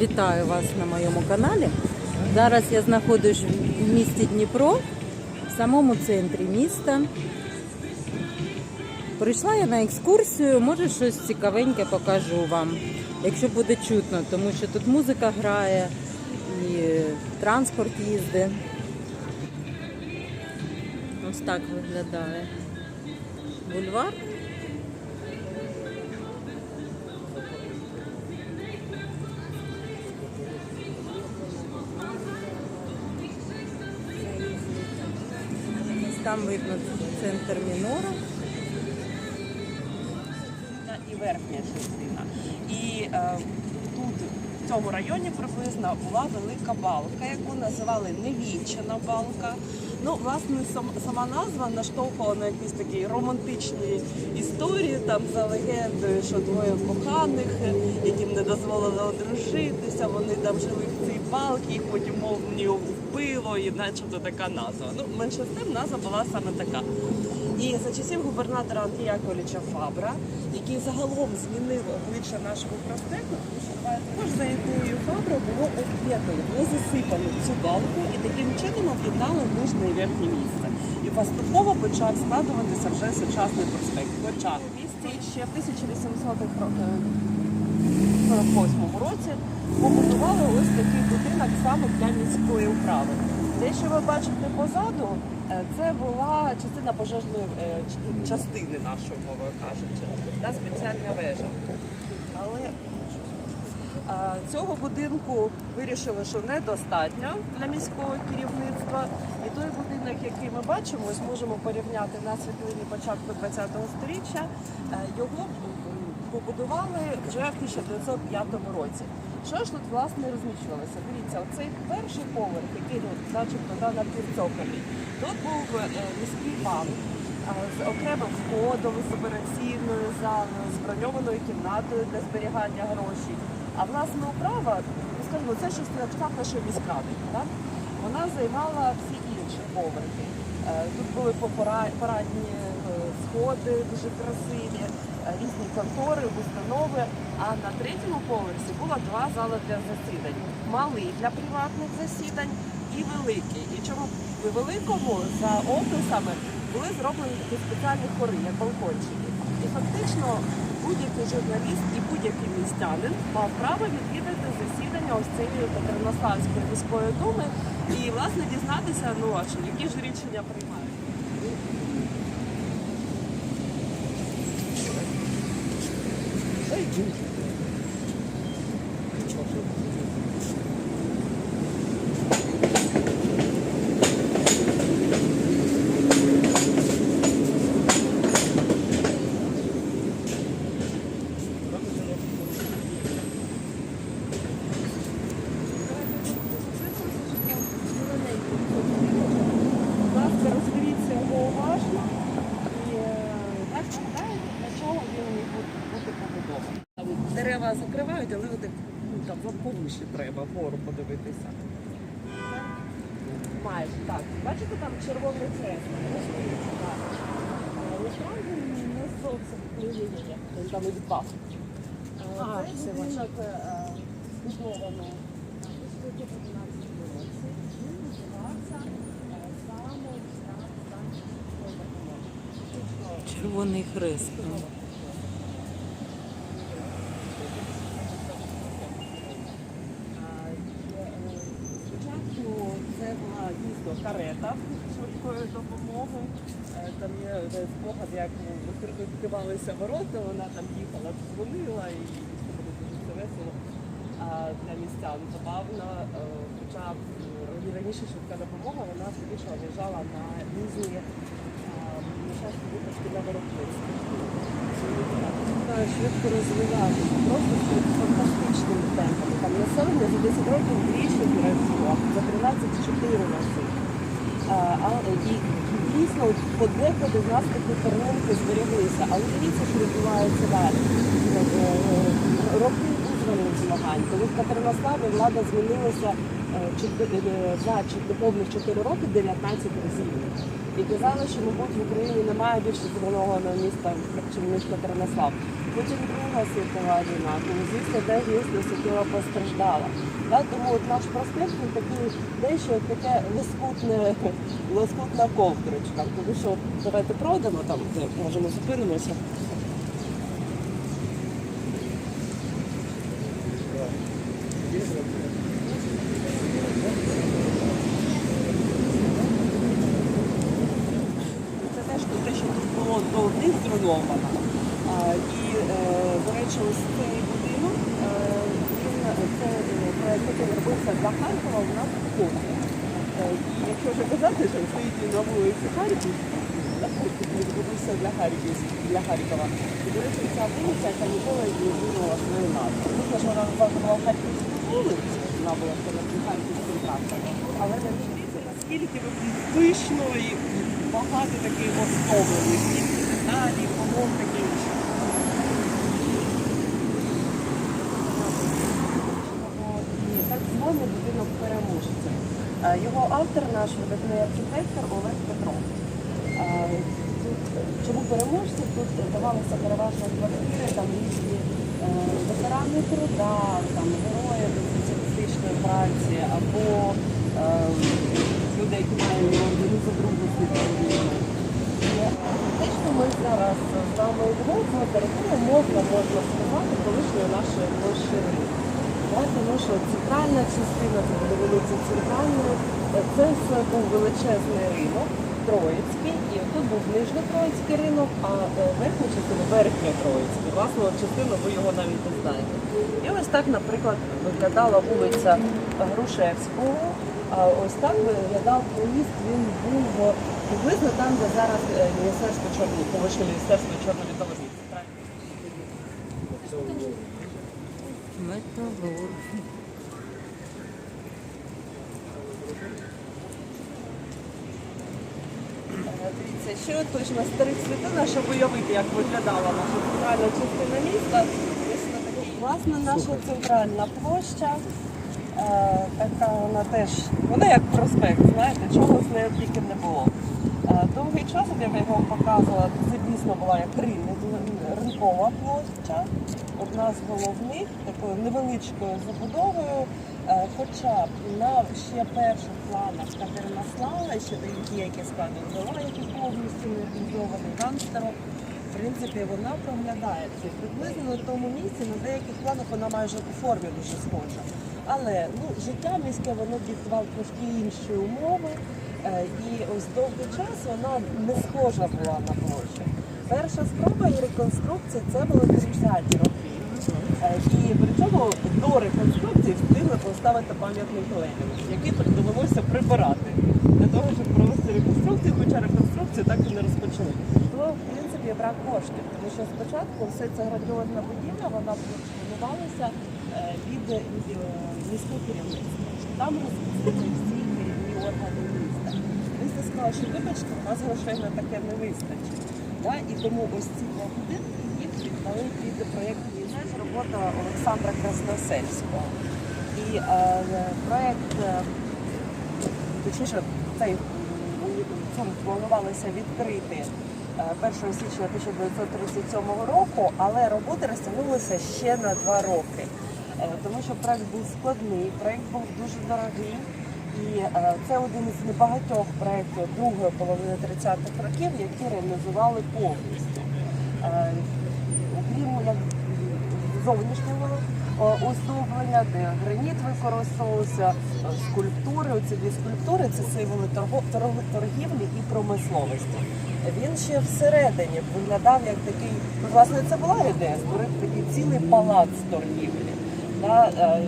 Вітаю вас на моєму каналі. Зараз я знаходжусь в місті Дніпро, в самому центрі міста. Прийшла я на екскурсію, може щось цікавеньке покажу вам, якщо буде чутно, тому що тут музика грає і транспорт їздить. Ось так виглядає бульвар. Там видно центр Мінора. і верхня частина. І е, тут, в цьому районі, приблизно була велика балка, яку називали Невінчена балка. Ну, власне, сам, сама назва наштовхувала на якісь такі романтичні історії, там за легендою, що двоє коханих, яким не дозволили одружитися, вони там жили в цій балці, їх потім мов вбило, і начебто така назва. Ну, менше з тим назва була саме така. І за часів губернатора Андрія Яковлевича Фабра, який загалом змінив обличчя нашого проспекту, також за ідеєю Фабра було об'єднано, було засипано цю балку і таким чином об'єднали нижнє і верхнє місце. І поступово почав складуватися вже сучасний проспект. Хоча місті ще в 1848 році побудували ось такий будинок саме для міської управи. Те, що ви бачите позаду, е, це була частина пожежної е, частини нашої мовою кажучи, та спеціальна вежа. Але цього будинку вирішили, що недостатньо для міського керівництва. І той будинок, який ми бачимо, ось можемо порівняти на світлині початку ХХ століття. е, Його побудували вже в 1905 році. Що ж тут власне розміщувалося? Дивіться, оцей перший поверх, який ну, начебто да, на півцоколі, тут був е, міський банк з окремим входом, з операційною залою, з броньованою кімнатою для зберігання грошей. А власне управа, скажімо, це щось на штаб нашої міськради. Так? Вона займала всі інші поверхи. Е, Тут були е, сходи, дуже красиві, е, різні контори, установи. А на третьому поверсі було два зали для засідань: малий для приватних засідань і великий. І чому великому за описами були зроблені такі спеціальні хори, як балкончики. І фактично будь-який журналіст і будь-який містянин мав право відвідати засідання ось цієї Катеринославської міської думи і власне дізнатися, ну а що які ж рішення приймають. Jesus. Дерева закривають, але от, ну, там вам повище треба вгору подивитися. Майже так. Бачите, там червоний хрест. Е, Насправді не зовсім ні-ні-ні. Він там і два. Е, А, все будинок е, збудовано на 1911 році. Він називався е, саме станція допомоги. Червоний хрест. Спочатку це була дійсно карета швидкої допомоги. Е, Там є е, спогад, як відкривалися ворота, вона там їхала, дзвонила і це було дуже весело. А для містян забавно, е, хоча е, раніше швидка допомога, вона скоріше виїжджала на різні нещасні випадки на виробництві. Швидко розвиватися, просто фантастичними темпами. Там населення за 10 років вдвічі зросло, за 13 4 рази. А, і дійсно подекуди з нас такі перлинки збереглися. Але дивіться, що відбувається далі. Е, е, Роки визвольних змагань, коли в Катеринославі влада змінилася е, е, за повних 4 роки 19 разів. І казали, що, мабуть, в Україні немає більш зруйнованого міста, чим місто Тернослав. Потім Друга світова війна, тому звісно, теж місто суттєво постраждала. Да, тому от наш проспект він такий дещо таке лоскутне, лоскутна ковдрочка. Тому що давайте пройдемо там, де можемо зупинимося. Це теж те, що тут було до них зруйновано. А, І, е, до речі, ось цей будинок, е, він це е, проект, який робився для Харкова, у нас в. Е, І якщо вже казати, що стоїть він на вулиці Харків, робився для Харків, для Харкова. І, до речі, ця вулиця, яка ніколи не змінила свою назву. Звісно ж, вона називала Харківську вулицю, вона була перед Харківським трактором. Але не дивіться, наскільки пишно і багато таких оздоблених, і далі, колон такий. І будинок переможця. Е, Його автор наш видатний архітектор Олег Петров. Е, чому переможці? Тут давалися переважно квартири, там різні е, ветерани труда, там герої соціалістичної праці або е, люди, які мають ордени за другу світову війну. Фактично ми зараз з вами йдемо територію можна, можна сказати, колишньої нашої площі Ринку. Тому що центральна частина, це буде вулиця центральної, е, це був величезний ринок, Троїцький, і тут був Нижньотроїцький ринок, а е, верхня частина Верхньотроїцький. Власне, частину ви його навіть не знаєте. І ось так, наприклад, виглядала вулиця Грушевського. А ось так виглядав проїзд, він був приблизно там, де зараз е, Міністерство Чорної, колишнє Міністерство чорної металургії. Металург. Е, Дивіться, ще точно старих світлина, щоб уявити, як виглядала наша центральна частина міста. Власне, наша центральна площа. е, Така вона теж, вона як проспект, знаєте, чого з нею тільки не було. Е, Довгий час, як я вам показувала, це дійсно була як ринкова площа. Одна з головних, такою невеличкою забудовою. Е, Хоча б на ще перших планах Катеринослава, ще такі, які складуть дела, які повністю не організовані гангстером, в принципі, вона проглядається. Приблизно на тому місці, на деяких планах вона майже по формі дуже схожа. Але ну, життя міське воно диктувало трошки інші умови. Е, І ось довгий час вона не схожа була на площу. Перша спроба і реконструкції це були 30-ті роки. Е, І при цьому до реконструкції встигли поставити пам'ятник Леніну, який довелося прибирати для того, щоб провести реконструкцію, хоча реконструкцію так і не розпочали. То, в принципі, брак коштів, тому що спочатку все це грандіозна будівля, вона планувалася е, від, е, міського керівництва. Там розмістили всі керівні органи міста. Місто сказало, що вибачте, у нас грошей на таке не вистачить. І тому ось ці два будинки їх віддали під проєкт «Міст». робота Олександра Красносельського. І е, проєкт, е, точніше, цей цьому планувалося відкрити е, 1 січня 1937 року, але роботи розтягнулися ще на два роки. Е, Тому що проєкт був складний, проєкт був дуже дорогий. І е, це один із небагатьох проєктів другої половини 30-х років, які реалізували повністю. Е, Окрім як зовнішнього е, оздоблення, де граніт використовувався, е, скульптури. Оці дві скульптури це символи торгівлі і промисловості. Він ще всередині виглядав як такий, ну, власне, це була ідея створити такий цілий палац торгівлі. Да, е,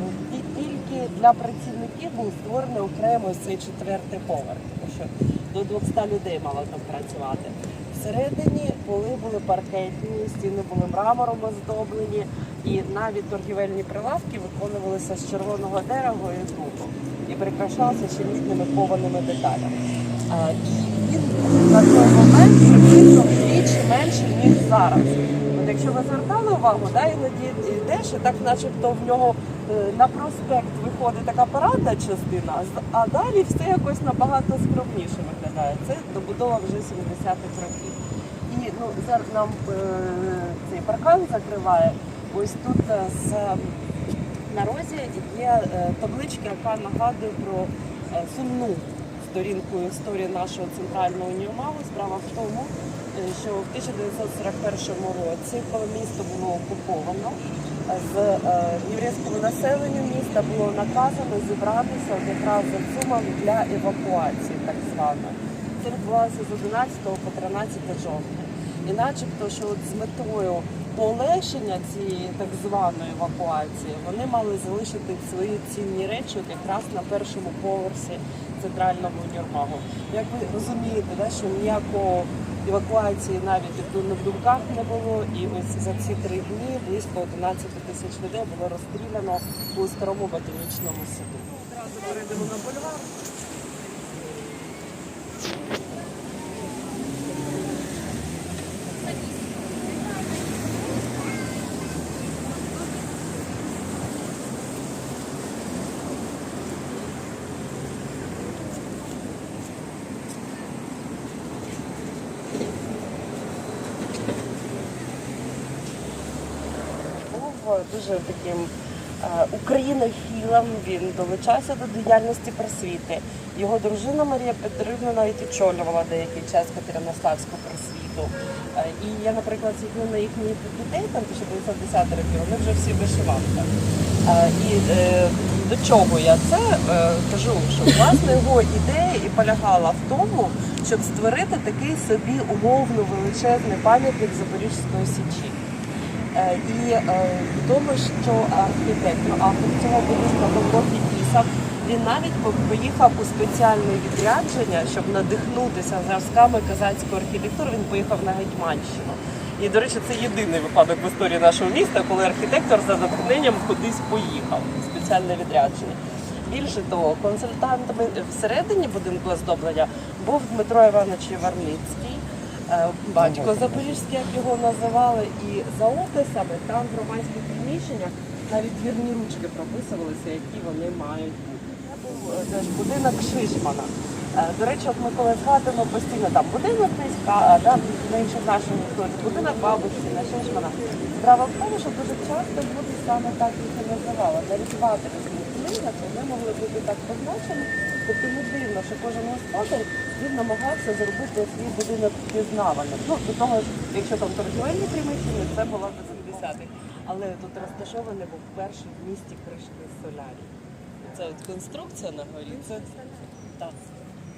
ну, і тільки для працівників був створений окремо цей четвертий поверх, тому що до 200 людей мало там працювати. Всередині поли були паркетні, стіни були мрамором оздоблені, і навіть торгівельні прилавки виконувалися з червоного дерева і дубу і прикрашалися ще різними кованими деталями. А, І він на той момент приблизно вдвічі менше, ніж зараз. От якщо ви звертали увагу, да, іноді йдеш, і так начебто в нього е, на проспект виходить така парадна частина, а далі все якось набагато скромніше виглядає. Це добудова вже 70-х років. Ну, зараз нам е, цей паркан закриває. Ось тут е, з на розі є е, табличка, яка нагадує про е, сумну сторінку історії нашого центрального універмагу. Справа в тому, що в 1941 році, коли місто було окуповано, з єврейського населення міста було наказано зібратися якраз за сумом для евакуації, так званої. Це відбувалося з 11 по 13 жовтня. І начебто, що от з метою полегшення цієї так званої евакуації, вони мали залишити свої цінні речі от якраз на першому поверсі центрального універмагу. Як ви розумієте, да, що ніякого евакуації навіть в думках не було, і ось за ці три дні близько 11 тисяч людей було розстріляно у старому ботанічному саду. Одразу перейдемо на бульвар. був дуже таким е, українофілом. Він долучався до діяльності просвіти. Його дружина Марія Петрівна навіть очолювала деякий час Катеринославську просвіту. Е, І я, наприклад, зігну на їхніх дітей, там 1910 років, вони вже всі вишиванка. Е, І до чого я це кажу, що власне його ідея і полягала в тому, щоб створити такий собі умовно величезний пам'ятник Запорізької січі. Е, І е, відомо, що архітектор, автор цього будинку Павло Фетісов, він навіть поїхав у спеціальне відрядження, щоб надихнутися зразками козацької архітектури. Він поїхав на Гетьманщину. І, до речі, це єдиний випадок в історії нашого міста, коли архітектор за натхненням кудись поїхав у спеціальне відрядження. Більше того, консультантами всередині будинку оздоблення був Дмитро Іванович Єварницький, е, батько Запорізький, як його називали, і за описами там в громадських приміщеннях навіть вірні ручки прописувалися, які вони мають бути. Це був е, будинок Шишмана. Е, До речі, от ми коли згадуємо постійно там будинок низька, да, на інших наших ніхто будинок бабусі, на Шишмана. Справа в тому, що дуже часто люди саме так їх і називали. З них будинок, вони могли бути так позначені. Тобто не дивно, що кожен господар він намагався зробити свій будинок впізнаваним. Ну, до того якщо там торгівельні приміщення, це було до 70-х. Але тут розташований був перший в місті кришний солярій. Це от конструкція на горі. Це так.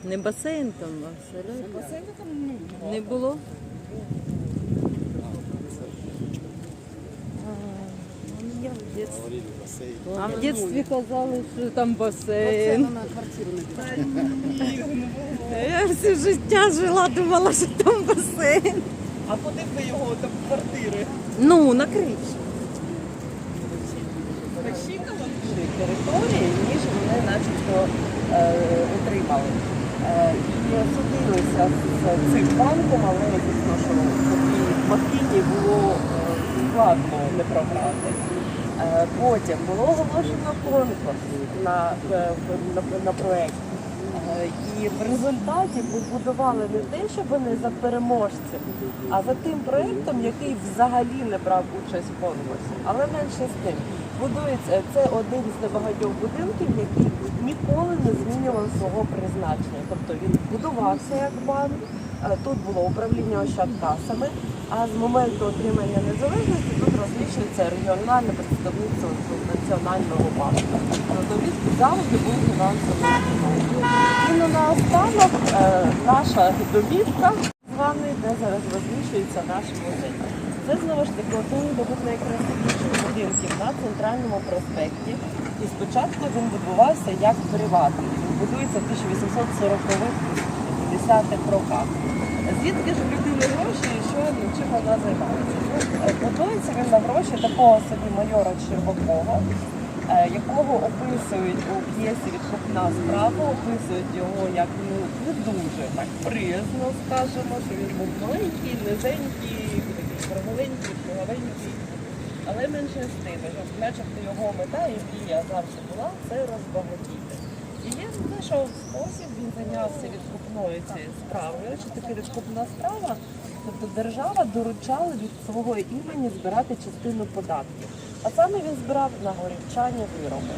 Не басейн там, а солярій? Басейну там не Не було? Я в дитинстві. Говорили бассейн. А в дитинстві казали, що там басейн. на квартиру Я все життя жила, думала, що там басейн. А куди б ви його там квартири? Ну, на криші. території, ніж вони начебто е, отримали. Е, і судилися з цим банком, але звісно, що в такій махіні було е, складно не програти. Е, потім було оголошено конкурс на, е, на, на проєкт. Е, І в результаті побудували не те, що вони за переможцем, а за тим проєктом, який взагалі не брав участь в конкурсі. Але менше з тим. Будується це один з небагатьох будинків, який ніколи не змінював свого призначення. Тобто він будувався як банк, тут було управління ощадкасами, а з моменту отримання незалежності тут розміщується регіональне представництво національного банку. Тобто він завжди був установою. І ну, наостанок е, наша домівка званий, де зараз розміщується наш музей. Це знову ж таки один з найкрасивіших будинків на центральному проспекті. І спочатку він будувався як приватний. Він будується в 1840-50-х роках. Звідки ж в людини гроші і що ну, чим вона займається? Е, він на гроші такого собі майора Червакова, е, якого описують у п'єсі Відкупна справа, описують його як ну, не дуже так приязно, скажемо, що він був маленький, низенький, такий кругленький, кругленький. Але менше з тим, що начебто його мета і мрія завжди була це розбагатіти. І є знайшов спосіб, він зайнявся відкупною цією справою. Чи таки відкупна справа? Тобто держава доручала від свого імені збирати частину податків. А саме він збирав на горівчані вироби.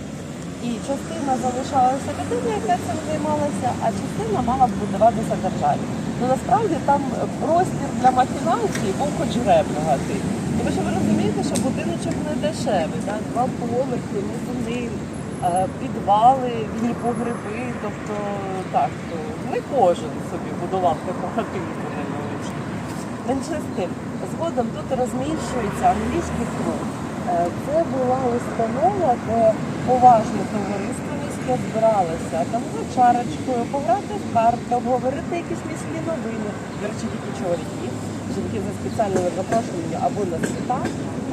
І частина залишалася людині, яка цим займалася, а частина мала б будуватися державі. Ну насправді там простір для махінацій був хоч греб багатий. Тому що ви розумієте, що будиночок не дешевий, так? два поверхи, е, підвали, вільні погреби. Тобто так, то не кожен собі будував таку хатинку невеличку. Менше з тим, згодом тут розміщується англійський клуб. Е, Це була установа, де поважне товариство міське збиралося там за чарочкою, пограти в карти, обговорити якісь міські новини. Речі, тільки чоловіки, жінки за спеціальними запрошеннями або на свята.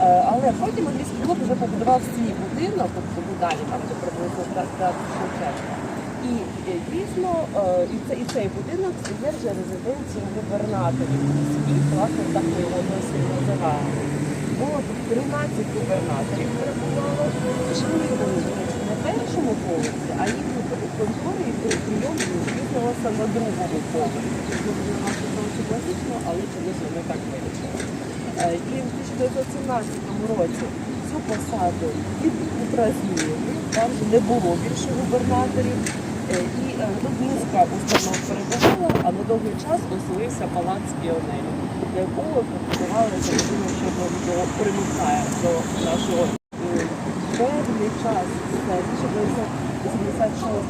Е, Але потім англійський клуб вже побудував свій будинок, тобто далі там де приблизно Шевченка. І е, дійсно, е, і, це, і цей будинок є вже резиденцією губернаторів міських, власне, так ми його досі називаємо. Було тут 13 губернаторів перебувало. Жили вони на першому поверсі, а їхні контори і прийом здійснювалося на другому поверсі. Було наше трохи але чомусь вони так вирішили. І в 1917 році цю посаду відпразнили, там не було більше губернаторів. Е, І е, низка установ перебувала, а на довгий час оселився палац піонерів, до якого що до, до примикає до нашого е, певний час, з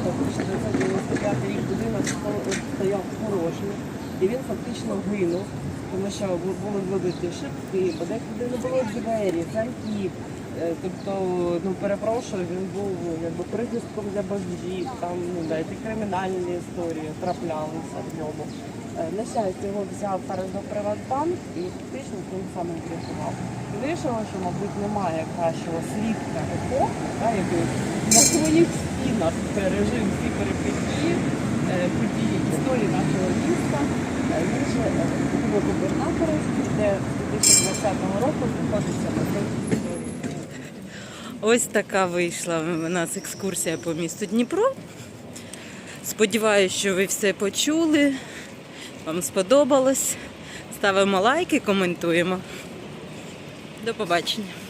1986-1995 рік будинок сто- стояв порожній, і він фактично гинув, тому що були вибиті шибки, бо декуди не було двері, замків. Е, Тобто, ну перепрошую, він був якби прихистком для бомжів, там ну і кримінальні історії траплялися в ньому. Е, На щастя, його взяв до Приватбанк і фактично тим самим врятував. Вирішила, що, мабуть, немає кращого свідка епохи, та, який на своїх стінах пережив всі перипетії, е, події історії нашого міста, е, ніж його губернатора, де в 2020 року знаходиться музей. Ось така вийшла у нас екскурсія по місту Дніпро. Сподіваюсь, що ви все почули. Вам сподобалось. Ставимо лайки, коментуємо. До побачення.